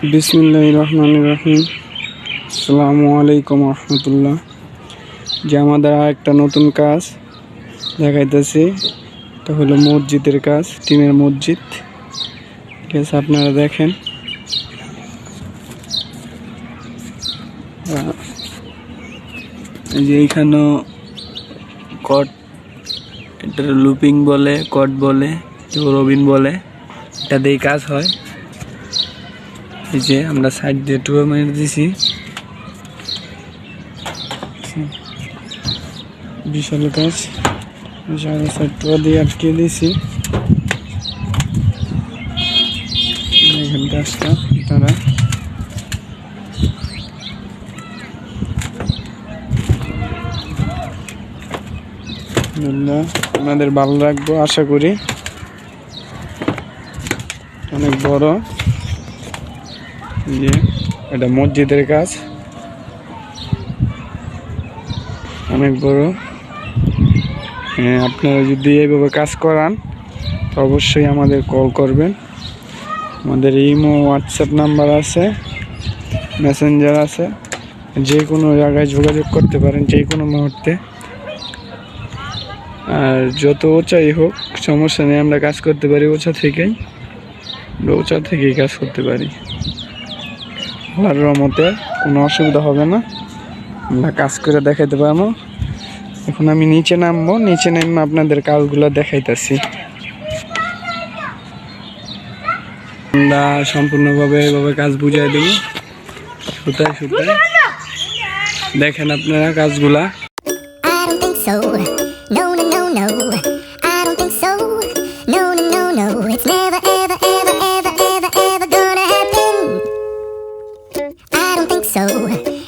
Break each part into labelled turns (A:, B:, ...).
A: বিসমুল্লাহ রহমান রহিম আসসালামু আলাইকুম রহমতুল্লাহ যে আমাদের একটা নতুন কাজ দেখাইতেছি, এটা হলো মসজিদের কাজ, টিনের মসজিদ। ঠিক আছে, আপনারা দেখেন। যে এইখানেও কট এটা লুপিং বলে, কট বলে রবিন বলে, এটা দিয়েই কাজ হয়। এই যে আমরা সাইড দিয়ে টুয়ে মেরে দিছি। বিশাল গাছ বিশাল সাইড টুয়া দিয়ে আটকে দেখেন কাজটা তারা। আপনাদের ভালো রাখব আশা করি। অনেক বড়। যে, এটা মসজিদের কাজ অনেক বড়। আপনারা যদি এইভাবে কাজ করান, তো অবশ্যই আমাদের কল করবেন। আমাদের ইমো, হোয়াটসঅ্যাপ নাম্বার আছে, মেসেঞ্জার আছে। যে কোনো জায়গায় যোগাযোগ করতে পারেন যে কোনো মুহূর্তে। আর যত উঁচাই হোক, সমস্যা নেই, আমরা কাজ করতে পারি উঁচা থেকেই। উঁচা থেকেই কাজ করতে পারি। আল্লাহর রহমতে কোনো অসুবিধা হবে না। আমরা কাজ করে দেখাইতে পারব। এখন আমি নিচে নামবো। নিচে নেমে আপনাদের কাজগুলো দেখাইতেছি। আমরা সম্পূর্ণভাবে এভাবে কাজ বুঝাই দেবো। সুতায় সুতায় দেখেন আপনারা কাজগুলা।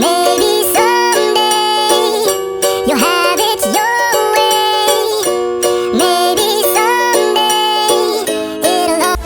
B: me.